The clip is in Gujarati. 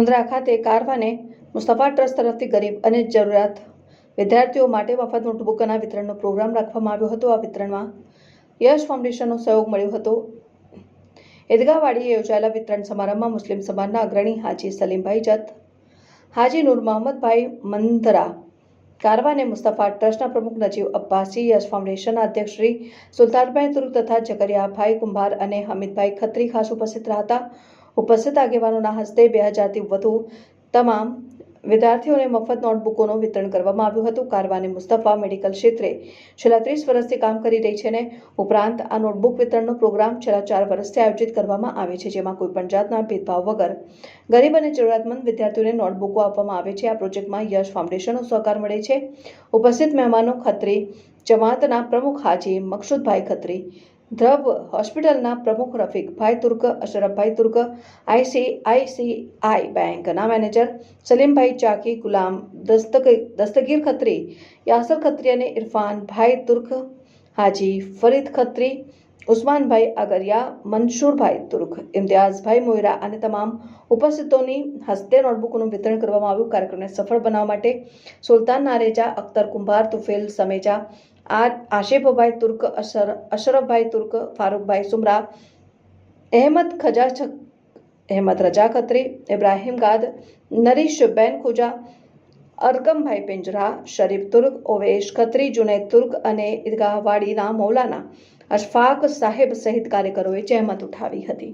મુન્દ્રા ખાતે કારવાને મુસ્તફા ટ્રસ્ટ તરફથી ગરીબ અને જરૂરિયાત વિદ્યાર્થીઓ માટે મફત નોટબુકોના વિતરણનો પ્રોગ્રામ રાખવામાં આવ્યો હતો. આ વિતરણમાં યશ ફાઉન્ડેશનનો સહયોગ મળ્યો હતો. ઈદગાહવાડીએ યોજાયેલા વિતરણ સમારંભમાં મુસ્લિમ સમાજના અગ્રણી હાજી સલીમભાઈ જત, હાજી નૂર મોહમ્મદભાઈ મંદરા, કારવાને મુસ્તફા ટ્રસ્ટના પ્રમુખ નજીબ અબ્બાસી, યશ ફાઉન્ડેશનના અધ્યક્ષ શ્રી સુલતાનભાઈ તુર્ક તથા જકરિયાભાઈ કુંભાર અને હમીદભાઈ ખત્રી ખાસ ઉપસ્થિત રહ્યા હતા. ઉપસ્થિત આગેવાનોના હસ્તે બે હજારથી વધુ તમામ વિદ્યાર્થીઓને મફત નોટબુકોનું વિતરણ કરવામાં આવ્યું હતું. કારવાની મુસ્તફા મેડિકલ ક્ષેત્રે છેલ્લા ત્રીસ વર્ષથી કામ કરી રહી છે અને ઉપરાંત આ નોટબુક વિતરણનો પ્રોગ્રામ છેલ્લા ચાર વર્ષથી આયોજિત કરવામાં આવે છે, જેમાં કોઈપણ જાતના ભેદભાવ વગર ગરીબ અને જરૂરિયાતમંદ વિદ્યાર્થીઓને નોટબુકો આપવામાં આવે છે. આ પ્રોજેક્ટમાં યશ ફાઉન્ડેશનનો સહકાર મળે છે. ઉપસ્થિત મહેમાનો ખત્રી, જમાતના પ્રમુખ હાજી, મકસુદભાઈ ખત્રી ધ્રબ હોસ્પિટલના પ્રમુખ રફીકભાઈ તુર્ક અશરફભાઈ તુર્ક આઈસીઆઈસીઆઈ બેંકના મેનેજર સલીમભાઈ ચાકી, ગુલામ દસ્તક, દસ્તગીર ખત્રી, યાસર ખત્રી અને ઇરફાનભાઈ તુર્ક, હાજી ફરીદ ખત્રી ઉસ્માનભાઈ આગરિયા મનસુરભાઈ તુર્ક ઇમ્તિયાઝભાઈ મોયરા અને તમામ ઉપસ્થિતોની હસ્તે નોટબુકોનું વિતરણ કરવામાં આવ્યું. કાર્યક્રમને સફળ બનાવવા માટે સુલતાન નારેજા, અખ્તર કુંભાર, તુફેલ સમેજા આશિફભાઈ તુર્ક અશર અશરફભાઈ તુર્ક, ફારૂકભાઈ સુમરા, અહેમદ ખજા અહેમદ રજા ખત્રી, ઇબ્રાહિમ ગાદ નરીશ બેન ખુજા અરકમભાઈ પિંજરા શરીફ તુર્ક, ઓવેશ ખત્રી, જુનેદ તુર્ક અને ઈદગાહવાડીના મૌલાના અશફાક સાહેબ સહિત કાર્યકરોએ જહેમત ઉઠાવી હતી.